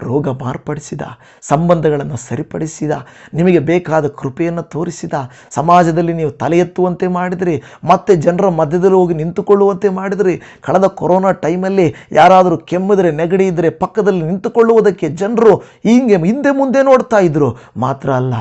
ರೋಗ ಮಾರ್ಪಡಿಸಿದ, ಸಂಬಂಧಗಳನ್ನು ಸರಿಪಡಿಸಿದ, ನಿಮಗೆ ಬೇಕಾದ ಕೃಪೆಯನ್ನು ತೋರಿಸಿದ, ಸಮಾಜದಲ್ಲಿ ನೀವು ತಲೆ ಎತ್ತುವಂತೆ ಮಾಡಿದ್ರಿ, ಮತ್ತೆ ಜನರ ಮಧ್ಯದಲ್ಲಿ ಹೋಗಿ ನಿಂತುಕೊಳ್ಳುವಂತೆ ಮಾಡಿದ್ರಿ. ಕಳೆದ ಕೊರೋನಾ ಟೈಮಲ್ಲಿ ಯಾರಾದರೂ ಕೆಮ್ಮಿದ್ರೆ, ನೆಗಡಿ ಇದ್ದರೆ ಪಕ್ಕದಲ್ಲಿ ನಿಂತುಕೊಳ್ಳುವುದಕ್ಕೆ ಜನರು ಹೀಗೆ, ಹಿಂದೆ ಮುಂದೆ ನೋಡ್ತಾ ಇದ್ರು. ಮಾತ್ರ ಅಲ್ಲ,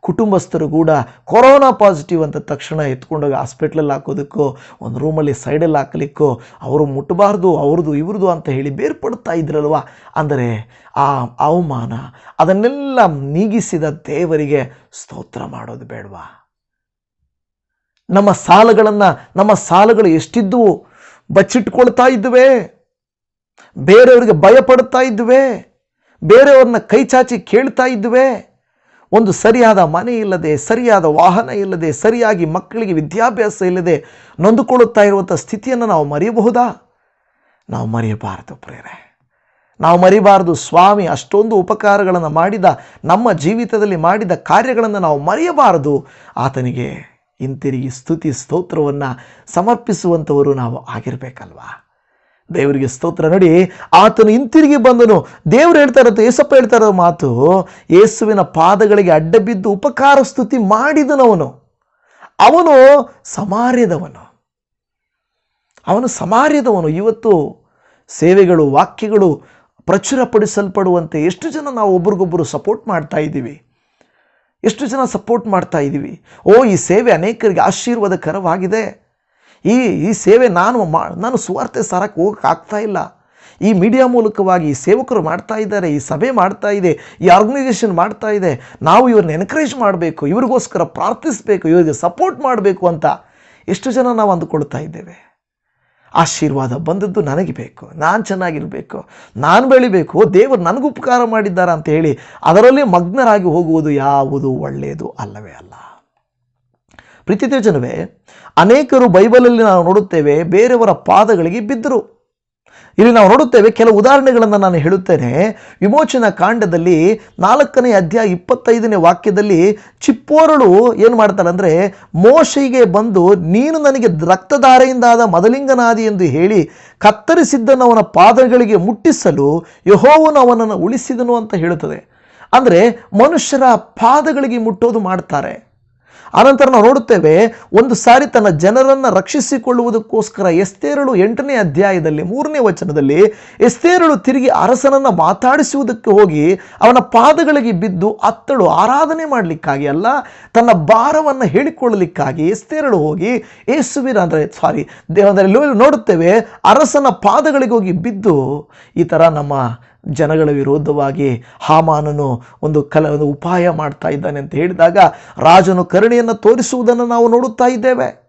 ಕುಟುಂಬಸ್ಥರು ಕೂಡ ಕೊರೋನಾ ಪಾಸಿಟಿವ್ ಅಂತ ತಕ್ಷಣ ಎತ್ಕೊಂಡೋಗಿ ಹಾಸ್ಪಿಟ್ಲಲ್ಲಿ ಹಾಕೋದಕ್ಕೋ, ಒಂದು ರೂಮಲ್ಲಿ ಸೈಡಲ್ಲಿ ಹಾಕಲಿಕ್ಕೋ, ಅವರು ಮುಟ್ಟಬಾರ್ದು ಅವ್ರದ್ದು, ಇವ್ರದ್ದು ಅಂತ ಹೇಳಿ ಬೇರ್ಪಡ್ತಾ ಇದ್ರಲ್ವ? ಅಂದರೆ ಆ ಅವಮಾನ ಅದನ್ನೆಲ್ಲ ನೀಗಿಸಿದ ದೇವರಿಗೆ ಸ್ತೋತ್ರ ಮಾಡೋದು ಬೇಡವಾ? ನಮ್ಮ ಸಾಲಗಳನ್ನು, ನಮ್ಮ ಸಾಲಗಳು ಎಷ್ಟಿದ್ದವು ಬಚ್ಚಿಟ್ಕೊಳ್ತಾ ಇದ್ದುವೆ. ಬೇರೆಯವರಿಗೆ ಭಯಪಡ್ತಾ ಇದ್ದುವೆ. ಬೇರೆಯವ್ರನ್ನ ಕೈ ಚಾಚಿ ಕೇಳ್ತಾ ಇದ್ದುವೆ. ಒಂದು ಸರಿಯಾದ ಮನೆ ಇಲ್ಲದೆ, ಸರಿಯಾದ ವಾಹನ ಇಲ್ಲದೆ, ಸರಿಯಾಗಿ ಮಕ್ಕಳಿಗೆ ವಿದ್ಯಾಭ್ಯಾಸ ಇಲ್ಲದೆ ನೊಂದುಕೊಳ್ಳುತ್ತಾ ಇರುವಂಥ ಸ್ಥಿತಿಯನ್ನು ನಾವು ಮರೆಯಬಹುದಾ? ನಾವು ಮರೆಯಬಾರದು ಪ್ರೇರೆ ನಾವು ಮರಿಬಾರದು. ಸ್ವಾಮಿ, ಅಷ್ಟೊಂದು ಉಪಕಾರಗಳನ್ನು ಮಾಡಿದ, ನಮ್ಮ ಜೀವಿತದಲ್ಲಿ ಮಾಡಿದ ಕಾರ್ಯಗಳನ್ನು ನಾವು ಮರೆಯಬಾರದು. ಆತನಿಗೆ ಹಿಂತಿರುಗಿ ಸ್ತುತಿ ಸ್ತೋತ್ರವನ್ನು ಸಮರ್ಪಿಸುವಂಥವರು ನಾವು ಆಗಿರಬೇಕಲ್ವಾ? ದೇವರಿಗೆ ಸ್ತೋತ್ರ ನೋಡಿ. ಆತನು ಹಿಂತಿರುಗಿ ಬಂದನು. ದೇವರು ಹೇಳ್ತಾ ಇರೋದು, ಏಸಪ್ಪ ಹೇಳ್ತಾ ಇರೋ ಮಾತು ಯೇಸುವಿನ ಪಾದಗಳಿಗೆ ಅಡ್ಡ ಬಿದ್ದು ಉಪಕಾರ ಸ್ತುತಿ ಮಾಡಿದನವನು ಅವನು ಸಮಾರ್ಯದವನು. ಅವನು ಸಮಾರ್ಯದವನು. ಇವತ್ತು ಸೇವೆಗಳು, ವಾಕ್ಯಗಳು ಪ್ರಚುರಪಡಿಸಲ್ಪಡುವಂತೆ ಎಷ್ಟು ಜನ ನಾವು ಒಬ್ರಿಗೊಬ್ಬರು ಸಪೋರ್ಟ್ ಮಾಡ್ತಾ ಇದ್ದೀವಿ? ಎಷ್ಟು ಜನ ಸಪೋರ್ಟ್ ಮಾಡ್ತಾ ಇದ್ದೀವಿ? ಓ, ಈ ಸೇವೆ ಅನೇಕರಿಗೆ ಆಶೀರ್ವಾದಕರವಾಗಿದೆ. ಈ ಈ ಸೇವೆ ನಾನು ಮಾ, ನಾನು ಸುವಾರ್ತೆ ಸಾರಕ್ಕೆ ಹೋಗಕ್ಕೆ ಆಗ್ತಾ ಇಲ್ಲ. ಈ ಮೀಡಿಯಾ ಮೂಲಕವಾಗಿ ಈ ಸೇವಕರು ಮಾಡ್ತಾ ಇದ್ದಾರೆ, ಈ ಸಭೆ ಮಾಡ್ತಾ ಇದೆ, ಈ ಆರ್ಗನೈಸೇಷನ್ ಮಾಡ್ತಾ ಇದೆ. ನಾವು ಇವ್ರನ್ನ ಎನ್ಕರೇಜ್ ಮಾಡಬೇಕು, ಇವ್ರಿಗೋಸ್ಕರ ಪ್ರಾರ್ಥಿಸಬೇಕು, ಇವರಿಗೆ ಸಪೋರ್ಟ್ ಮಾಡಬೇಕು ಅಂತ ಎಷ್ಟು ಜನ ನಾವು ಅಂದುಕೊಳ್ತಾ ಇದ್ದೇವೆ? ಆಶೀರ್ವಾದ ಬಂದದ್ದು ನನಗೆ ಬೇಕು. ನಾನು ಚೆನ್ನಾಗಿರಬೇಕು. ನಾನು ಬೆಳಿಬೇಕು. ದೇವರು ನನಗೆ ಉಪಕಾರ ಮಾಡಿದ್ದಾರೆ ಅಂತ ಹೇಳಿ ಅದರಲ್ಲೇ ಮಗ್ನರಾಗಿ ಹೋಗುವುದು ಯಾವುದು ಒಳ್ಳೆಯದು ಅಲ್ಲವೇ ಅಲ್ಲ. ಪ್ರೀತಿ ಜನವೇ ಅನೇಕರು ಬೈಬಲಲ್ಲಿ ನಾವು ನೋಡುತ್ತೇವೆ ಬೇರೆಯವರ ಪಾದಗಳಿಗೆ ಬಿದ್ದರು. ಇಲ್ಲಿ ನಾವು ನೋಡುತ್ತೇವೆ ಕೆಲವು ಉದಾಹರಣೆಗಳನ್ನು ನಾನು ಹೇಳುತ್ತೇನೆ. ವಿಮೋಚನಾ ಕಾಂಡದಲ್ಲಿ ನಾಲ್ಕನೇ ಅಧ್ಯಾಯ ಇಪ್ಪತ್ತೈದನೇ ವಾಕ್ಯದಲ್ಲಿ ಚಿಪ್ಪೋರಳು ಏನು ಮಾಡ್ತಾಳೆ ಅಂದರೆ, ಮೋಶೆಗೆ ಬಂದು, ನೀನು ನನಗೆ ರಕ್ತಧಾರೆಯಿಂದಾದ ಮದಲಿಂಗನಾದಿ ಎಂದು ಹೇಳಿ ಕತ್ತರಿಸಿದ್ದನ್ನು ಪಾದಗಳಿಗೆ ಮುಟ್ಟಿಸಲು ಯಹೋವನು ಅವನನ್ನು ಉಳಿಸಿದನು ಅಂತ ಹೇಳುತ್ತದೆ. ಅಂದರೆ ಮನುಷ್ಯರ ಪಾದಗಳಿಗೆ ಮುಟ್ಟೋದು ಮಾಡ್ತಾರೆ. ಆನಂತರ ನಾವು ನೋಡುತ್ತೇವೆ, ಒಂದು ಸಾರಿ ತನ್ನ ಜನರನ್ನು ರಕ್ಷಿಸಿಕೊಳ್ಳುವುದಕ್ಕೋಸ್ಕರ ಎಸ್ತೇರಳು ಎಂಟನೇ ಅಧ್ಯಾಯದಲ್ಲಿ, ಮೂರನೇ ವಚನದಲ್ಲಿ ಎಸ್ತೇರಳು ತಿರುಗಿ ಅರಸನನ್ನು ಮಾತಾಡಿಸುವುದಕ್ಕೆ ಹೋಗಿ ಅವನ ಪಾದಗಳಿಗೆ ಬಿದ್ದು ಅತ್ತಳು ಆರಾಧನೆ ಮಾಡಲಿಕ್ಕಾಗಿ ಅಲ್ಲ, ತನ್ನ ಭಾರವನ್ನು ಹೇಳಿಕೊಳ್ಳಲಿಕ್ಕಾಗಿ ಎಸ್ತೇರಳು ಹೋಗಿ ಏಸುವಿನ, ಅಂದರೆ ಸಾರಿ ದೇವದಲ್ಲಿ ನೋಡುತ್ತೇವೆ, ಅರಸನ ಪಾದಗಳಿಗೆ ಹೋಗಿ ಬಿದ್ದು, ಈ ಥರ ನಮ್ಮ ಜನಗಳ ವಿರೋಧವಾಗಿ ಹಾಮಾನನು ಒಂದು ಕಲ, ಒಂದು ಉಪಾಯ ಮಾಡ್ತಾ ಇದ್ದಾನೆ ಅಂತ ಹೇಳಿದಾಗ ರಾಜನು ಕರುಣೆಯನ್ನು ತೋರಿಸುವುದನ್ನು ನಾವು ನೋಡುತ್ತಾ ಇದ್ದೇವೆ.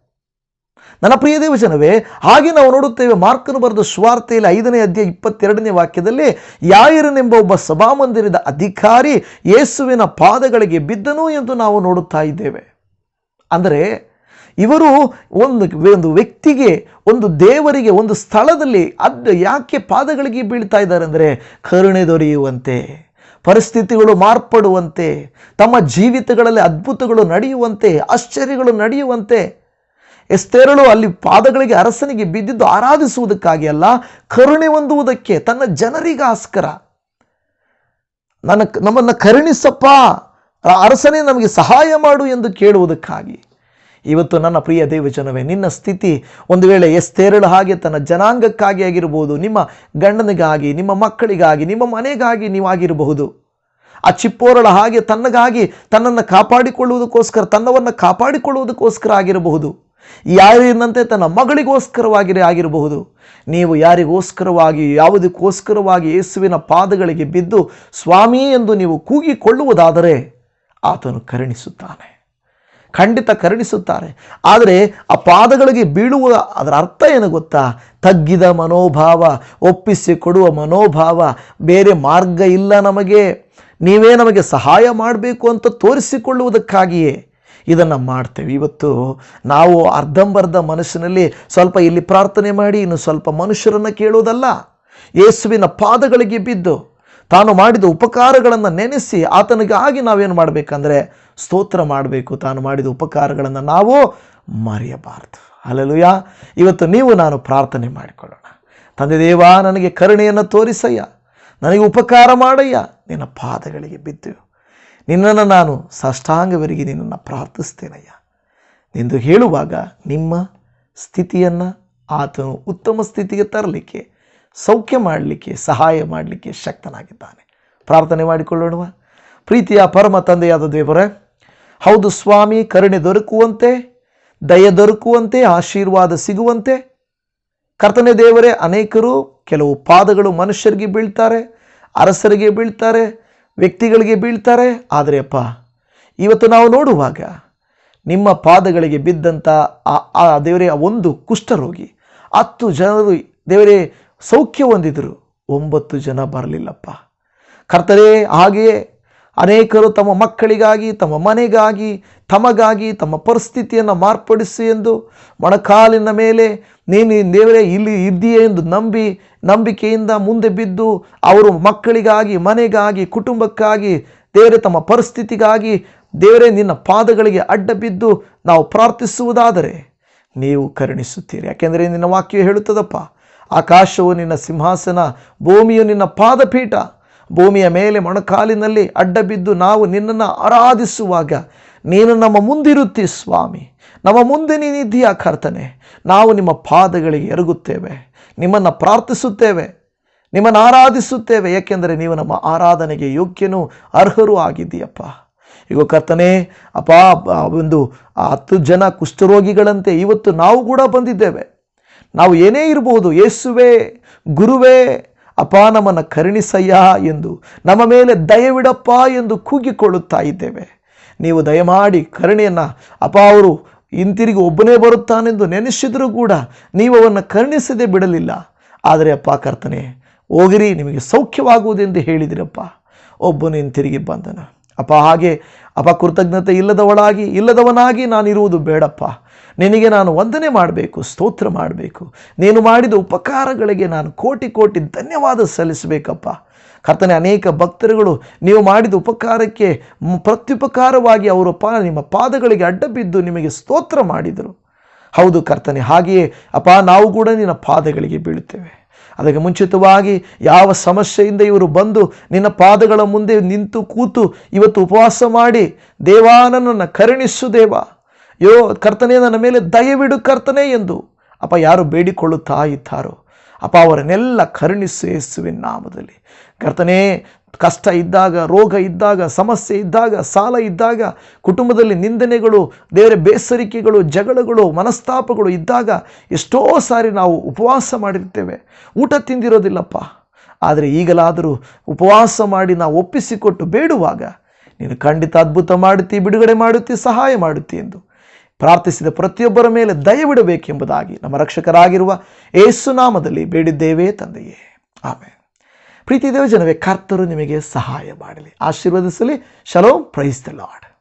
ನನ್ನ ಪ್ರಿಯ ದೇವಜನವೇ, ಹಾಗೆ ನಾವು ನೋಡುತ್ತೇವೆ. ಮಾರ್ಕನು ಬರೆದ ಸ್ವಾರ್ಥೆಯಲ್ಲಿ ಐದನೇ ಅಧ್ಯಾಯ ಇಪ್ಪತ್ತೆರಡನೇ ವಾಕ್ಯದಲ್ಲಿ, ಯಾಯಿರನೆಂಬ ಒಬ್ಬ ಸಭಾಮಂದಿರದ ಅಧಿಕಾರಿ ಯೇಸುವಿನ ಪಾದಗಳಿಗೆ ಬಿದ್ದನು ಎಂದು ನಾವು ನೋಡುತ್ತಾ ಇದ್ದೇವೆ. ಅಂದರೆ ಇವರು ಒಂದು ಒಂದು ವ್ಯಕ್ತಿಗೆ, ಒಂದು ದೇವರಿಗೆ, ಒಂದು ಸ್ಥಳದಲ್ಲಿ ಅದ್ ಯಾಕೆ ಪಾದಗಳಿಗೆ ಬೀಳ್ತಾ ಇದ್ದಾರೆ ಅಂದರೆ ಕರುಣೆ ದೊರೆಯುವಂತೆ, ಪರಿಸ್ಥಿತಿಗಳು ಮಾರ್ಪಡುವಂತೆ, ತಮ್ಮ ಜೀವಿತಗಳಲ್ಲಿ ಅದ್ಭುತಗಳು ನಡೆಯುವಂತೆ, ಆಶ್ಚರ್ಯಗಳು ನಡೆಯುವಂತೆ. ಎಸ್ತೇರಳು ಅಲ್ಲಿ ಪಾದಗಳಿಗೆ ಅರಸನಿಗೆ ಬಿದ್ದಿದ್ದು ಆರಾಧಿಸುವುದಕ್ಕಾಗಿ ಅಲ್ಲ, ಕರುಣೆ ಹೊಂದುವುದಕ್ಕೆ ತನ್ನ ಜನರಿಗಾಸ್ಕರ. ನನ್ನ ನಮ್ಮನ್ನು ಕರುಣಿಸಪ್ಪ, ಅರಸನೇ ನಮಗೆ ಸಹಾಯ ಮಾಡು ಎಂದು ಕೇಳುವುದಕ್ಕಾಗಿ. ಇವತ್ತು ನನ್ನ ಪ್ರಿಯ ದೇವಜನವೇ, ನಿನ್ನ ಸ್ಥಿತಿ ಒಂದು ವೇಳೆ ಎಸ್ತೇರಳು ಹಾಗೆ ತನ್ನ ಜನಾಂಗಕ್ಕಾಗಿ ಆಗಿರಬಹುದು ನಿಮ್ಮ ಗಂಡನಿಗಾಗಿ, ನಿಮ್ಮ ಮಕ್ಕಳಿಗಾಗಿ, ನಿಮ್ಮ ಮನೆಗಾಗಿ ನೀವಾಗಿರಬಹುದು ಆ ಚಿಪ್ಪೋರಳ ಹಾಗೆ ತನ್ನಗಾಗಿ ತನ್ನನ್ನು ಕಾಪಾಡಿಕೊಳ್ಳುವುದಕ್ಕೋಸ್ಕರ, ತನ್ನವನ್ನು ಕಾಪಾಡಿಕೊಳ್ಳುವುದಕ್ಕೋಸ್ಕರ ಆಗಿರಬಹುದು. ಯಾರಿನಂತೆ ತನ್ನ ಮಗಳಿಗೋಸ್ಕರವಾಗಿ ಆಗಿರಬಹುದು. ನೀವು ಯಾರಿಗೋಸ್ಕರವಾಗಿ, ಯಾವುದಕ್ಕೋಸ್ಕರವಾಗಿ ಯೇಸುವಿನ ಪಾದಗಳಿಗೆ ಬಿದ್ದು ಸ್ವಾಮಿ ಎಂದು ನೀವು ಕೂಗಿಕೊಳ್ಳುವುದಾದರೆ ಆತನು ಕರುಣಿಸುತ್ತಾನೆ. ಖಂಡಿತ ಕರುಣಿಸುತ್ತಾರೆ. ಆದರೆ ಆ ಪಾದಗಳಿಗೆ ಬೀಳುವ ಅದರ ಅರ್ಥ ಏನು ಗೊತ್ತಾ? ತಗ್ಗಿದ ಮನೋಭಾವ, ಒಪ್ಪಿಸಿ ಕೊಡುವ ಮನೋಭಾವ, ಬೇರೆ ಮಾರ್ಗ ಇಲ್ಲ ನಮಗೆ. ನೀವೇ ನಮಗೆ ಸಹಾಯ ಮಾಡಬೇಕು ಅಂತ ತೋರಿಸಿಕೊಳ್ಳುವುದಕ್ಕಾಗಿಯೇ ಇದನ್ನು ಮಾಡ್ತೇವೆ. ಇವತ್ತು ನಾವು ಅರ್ಧಂಬರ್ಧ ಮನಸ್ಸಿನಲ್ಲಿ ಸ್ವಲ್ಪ ಇಲ್ಲಿ ಪ್ರಾರ್ಥನೆ ಮಾಡಿ, ಇನ್ನು ಸ್ವಲ್ಪ ಮನುಷ್ಯರನ್ನು ಕೇಳುವುದಲ್ಲ ಯೇಸುವಿನ ಪಾದಗಳಿಗೆ ಬಿದ್ದು ತಾನು ಮಾಡಿದ ಉಪಕಾರಗಳನ್ನು ನೆನೆಸಿ ಆತನಿಗಾಗಿ ನಾವೇನು ಮಾಡಬೇಕಂದ್ರೆ ಸ್ತೋತ್ರ ಮಾಡಬೇಕು. ತಾನು ಮಾಡಿದ ಉಪಕಾರಗಳನ್ನು ನಾವು ಮರೆಯಬಾರದು. ಅಲ್ಲಲುಯ ಇವತ್ತು ನೀವು ನಾನು ಪ್ರಾರ್ಥನೆ ಮಾಡಿಕೊಳ್ಳೋಣ. ತಂದೆ ದೇವ, ನನಗೆ ಕರುಣೆಯನ್ನು ತೋರಿಸಯ್ಯ. ನನಗೆ ಉಪಕಾರ ಮಾಡಯ್ಯ. ನಿನ್ನ ಪಾದಗಳಿಗೆ ಬಿದ್ದು ನಿನ್ನನ್ನು ನಾನು ಸಾಷ್ಟಾಂಗವರಿಗೆ ನಿನ್ನನ್ನು ಪ್ರಾರ್ಥಿಸ್ತೇನಯ್ಯ. ಎಂದು ಹೇಳುವಾಗ ನಿಮ್ಮ ಸ್ಥಿತಿಯನ್ನು ಆತನು ಉತ್ತಮ ಸ್ಥಿತಿಗೆ ತರಲಿಕ್ಕೆ ಸೌಖ್ಯ ಮಾಡಲಿಕ್ಕೆ, ಸಹಾಯ ಮಾಡಲಿಕ್ಕೆ ಶಕ್ತನಾಗಿದ್ದಾನೆ. ಪ್ರಾರ್ಥನೆ ಮಾಡಿಕೊಳ್ಳೋಣವ. ಪ್ರೀತಿಯ ಪರಮ ತಂದೆಯಾದ ದೇವರೇ, ಹೌದು ಸ್ವಾಮಿ, ಕರುಣೆ ದೊರಕುವಂತೆ, ದಯ ದೊರಕುವಂತೆ, ಆಶೀರ್ವಾದ ಸಿಗುವಂತೆ. ಕರ್ತನೆ ದೇವರೇ, ಅನೇಕರು ಕೆಲವು ಪಾದಗಳು ಮನುಷ್ಯರಿಗೆ ಬೀಳ್ತಾರೆ, ಅರಸರಿಗೆ ಬೀಳ್ತಾರೆ, ವ್ಯಕ್ತಿಗಳಿಗೆ ಬೀಳ್ತಾರೆ. ಆದರೆ ಅಪ್ಪ, ಇವತ್ತು ನಾವು ನೋಡುವಾಗ ನಿಮ್ಮ ಪಾದಗಳಿಗೆ ಬಿದ್ದಂಥ ಆ ದೇವರೇ ಒಂದು ಕುಷ್ಠರೋಗಿ, ಹತ್ತು ಜನರು ದೇವರೇ ಸೌಖ್ಯ ಹೊಂದಿದರು. ಒಂಬತ್ತು ಜನ ಬರಲಿಲ್ಲಪ್ಪ. ಕರ್ತರೇ, ಹಾಗೆಯೇ ಅನೇಕರು ತಮ್ಮ ಮಕ್ಕಳಿಗಾಗಿ, ತಮ್ಮ ಮನೆಗಾಗಿ, ತಮಗಾಗಿ ತಮ್ಮ ಪರಿಸ್ಥಿತಿಯನ್ನು ಮಾರ್ಪಡಿಸಿ ಎಂದು ಮೊಣಕಾಲಿನ ಮೇಲೆ ನೀನು ದೇವರೇ ಇಲ್ಲಿ ಇದ್ದೀಯೇ ಎಂದು ನಂಬಿ, ನಂಬಿಕೆಯಿಂದ ಮುಂದೆ ಬಿದ್ದು ಅವರು ಮಕ್ಕಳಿಗಾಗಿ, ಮನೆಗಾಗಿ, ಕುಟುಂಬಕ್ಕಾಗಿ, ದೇವರೇ ತಮ್ಮ ಪರಿಸ್ಥಿತಿಗಾಗಿ, ದೇವರೇ ನಿನ್ನ ಪಾದಗಳಿಗೆ ಅಡ್ಡ ಬಿದ್ದು ನಾವು ಪ್ರಾರ್ಥಿಸುವುದಾದರೆ ನೀವು ಕರುಣಿಸುತ್ತೀರಿ. ಯಾಕೆಂದರೆ ನಿನ್ನ ವಾಕ್ಯ ಹೇಳುತ್ತದಪ್ಪ ಆಕಾಶವು ನಿನ್ನ ಸಿಂಹಾಸನ, ಭೂಮಿಯು ನಿನ್ನ ಪಾದಪೀಠ. ಭೂಮಿಯ ಮೇಲೆ ಮೊಣಕಾಲಿನಲ್ಲಿ ಅಡ್ಡ ಬಿದ್ದು ನಾವು ನಿನ್ನನ್ನು ಆರಾಧಿಸುವಾಗ ನೀನು ನಮ್ಮ ಮುಂದಿರುತ್ತಿ ಸ್ವಾಮಿ. ನಮ್ಮ ಮುಂದೆ ನೀನಿದ್ದೀಯ ಕರ್ತನೆ. ನಾವು ನಿಮ್ಮ ಪಾದಗಳಿಗೆ ಎರಗುತ್ತೇವೆ. ನಿಮ್ಮನ್ನು ಪ್ರಾರ್ಥಿಸುತ್ತೇವೆ. ನಿಮ್ಮನ್ನು ಆರಾಧಿಸುತ್ತೇವೆ. ಏಕೆಂದರೆ ನೀವು ನಮ್ಮ ಆರಾಧನೆಗೆ ಯೋಗ್ಯನೂ ಅರ್ಹರೂ ಆಗಿದ್ದೀಯಪ್ಪ. ಈಗ ಕರ್ತನೆ ಅಪ್ಪ ಒಂದು ಹತ್ತು ಜನ ಕುಷ್ಠರೋಗಿಗಳಂತೆ ಇವತ್ತು ನಾವು ಕೂಡ ಬಂದಿದ್ದೇವೆ. ನಾವು ಏನೇ ಇರಬಹುದು ಯೇಸುವೆ, ಗುರುವೇ ಅಪ ನಮ್ಮನ್ನು ಕರುಣಿಸಯ್ಯ ಎಂದು ನಮ್ಮ ಮೇಲೆ ದಯವಿಡಪ್ಪ ಎಂದು ಕೂಗಿಕೊಳ್ಳುತ್ತಾ ಇದ್ದೇವೆ. ನೀವು ದಯಮಾಡಿ ಕರುಣೆಯನ್ನು ಅಪ ಅವರು ಹಿಂತಿರುಗಿ ಒಬ್ಬನೇ ಬರುತ್ತಾನೆಂದು ನೆನೆಸಿದರೂ ಕೂಡ ನೀವು ಅವನ್ನು ಕರುಣಿಸದೆ ಬಿಡಲಿಲ್ಲ. ಆದರೆ ಅಪ್ಪ ಕರ್ತನೆ, ಹೋಗಿರಿ, ನಿಮಗೆ ಸೌಖ್ಯವಾಗುವುದೆಂದು ಹೇಳಿದಿರಪ್ಪ. ಒಬ್ಬನು ಹಿಂತಿರುಗಿ ಬಂದನ. ಅಪ್ಪ ಹಾಗೆ ಅಪ್ಪ ಕೃತಜ್ಞತೆ ಇಲ್ಲದವಳಾಗಿ, ಇಲ್ಲದವನಾಗಿ ನಾನಿರುವುದು ಬೇಡಪ್ಪ. ನಿನಗೆ ನಾನು ವಂದನೆ ಮಾಡಬೇಕು, ಸ್ತೋತ್ರ ಮಾಡಬೇಕು. ನೀನು ಮಾಡಿದ ಉಪಕಾರಗಳಿಗೆ ನಾನು ಕೋಟಿ ಕೋಟಿ ಧನ್ಯವಾದ ಸಲ್ಲಿಸಬೇಕಪ್ಪ. ಕರ್ತನೆ, ಅನೇಕ ಭಕ್ತರುಗಳು ನೀವು ಮಾಡಿದ ಉಪಕಾರಕ್ಕೆ ಪ್ರತ್ಯುಪಕಾರವಾಗಿ ಅವರು ಪಾ, ನಿಮ್ಮ ಪಾದಗಳಿಗೆ ಅಡ್ಡ ಬಿದ್ದು ನಿಮಗೆ ಸ್ತೋತ್ರ ಮಾಡಿದರು. ಹೌದು ಕರ್ತನೆ, ಹಾಗೆಯೇ ಅಪ್ಪ, ನಾವು ಕೂಡ ನಿನ್ನ ಪಾದಗಳಿಗೆ ಬೀಳುತ್ತೇವೆ. ಅದಕ್ಕೆ ಮುಂಚಿತವಾಗಿ ಯಾವ ಸಮಸ್ಯೆಯಿಂದ ಇವರು ಬಂದು ನಿನ್ನ ಪಾದಗಳ ಮುಂದೆ ನಿಂತು ಕೂತು ಇವತ್ತು ಉಪವಾಸ ಮಾಡಿ, ದೇವಾ, ನನ್ನನ್ನು ಕರುಣಿಸು ದೇವ. ಯೋ, ಕರ್ತನೇ, ನನ್ನ ಮೇಲೆ ದಯವಿಡು ಕರ್ತನೆ ಎಂದು. ಅಪ್ಪ, ಯಾರು ಬೇಡಿಕೊಳ್ಳುತ್ತಾ ಇದ್ದಾರೋ, ಅಪ್ಪ, ಅವರನ್ನೆಲ್ಲ ಕರುಣಿಸು ಯೇಸುವಿನ ನಾಮದಲ್ಲಿ. ಕರ್ತನೇ, ಕಷ್ಟ ಇದ್ದಾಗ, ರೋಗ ಇದ್ದಾಗ, ಸಮಸ್ಯೆ ಇದ್ದಾಗ, ಸಾಲ ಇದ್ದಾಗ, ಕುಟುಂಬದಲ್ಲಿ ನಿಂದನೆಗಳು ದೇವರ ಬೇಸರಿಕೆಗಳು, ಜಗಳಗಳು, ಮನಸ್ತಾಪಗಳು ಇದ್ದಾಗ ಎಷ್ಟೋ ಸಾರಿ ನಾವು ಉಪವಾಸ ಮಾಡಿರ್ತೇವೆ. ಊಟ ತಿಂದಿರೋದಿಲ್ಲಪ್ಪ. ಆದರೆ ಈಗಲಾದರೂ ಉಪವಾಸ ಮಾಡಿ ನಾವು ಒಪ್ಪಿಸಿಕೊಟ್ಟು ಬೇಡುವಾಗ, ನೀನು ಖಂಡಿತ ಅದ್ಭುತ ಮಾಡುತ್ತಿ, ಬಿಡುಗಡೆ ಮಾಡುತ್ತಿ, ಸಹಾಯ ಮಾಡುತ್ತಿ ಎಂದು. ಪ್ರಾರ್ಥಿಸಿದ ಪ್ರತಿಯೊಬ್ಬರ ಮೇಲೆ ದಯವಿಡಬೇಕೆಂಬುದಾಗಿ ನಮ್ಮ ರಕ್ಷಕರಾಗಿರುವ ಏಸುನಾಮದಲ್ಲಿ ಬೇಡಿದ್ದೇವೆ ತಂದೆಯೇ. ಆಮೇಲೆ ಪ್ರೀತಿ ದೇವ, ಜನವೇ, ಕರ್ತರು ನಿಮಗೆ ಸಹಾಯ ಮಾಡಲಿ. ಆಶೀರ್ವದಿಸಲಿ. ಶಲೋ. Praise the Lord.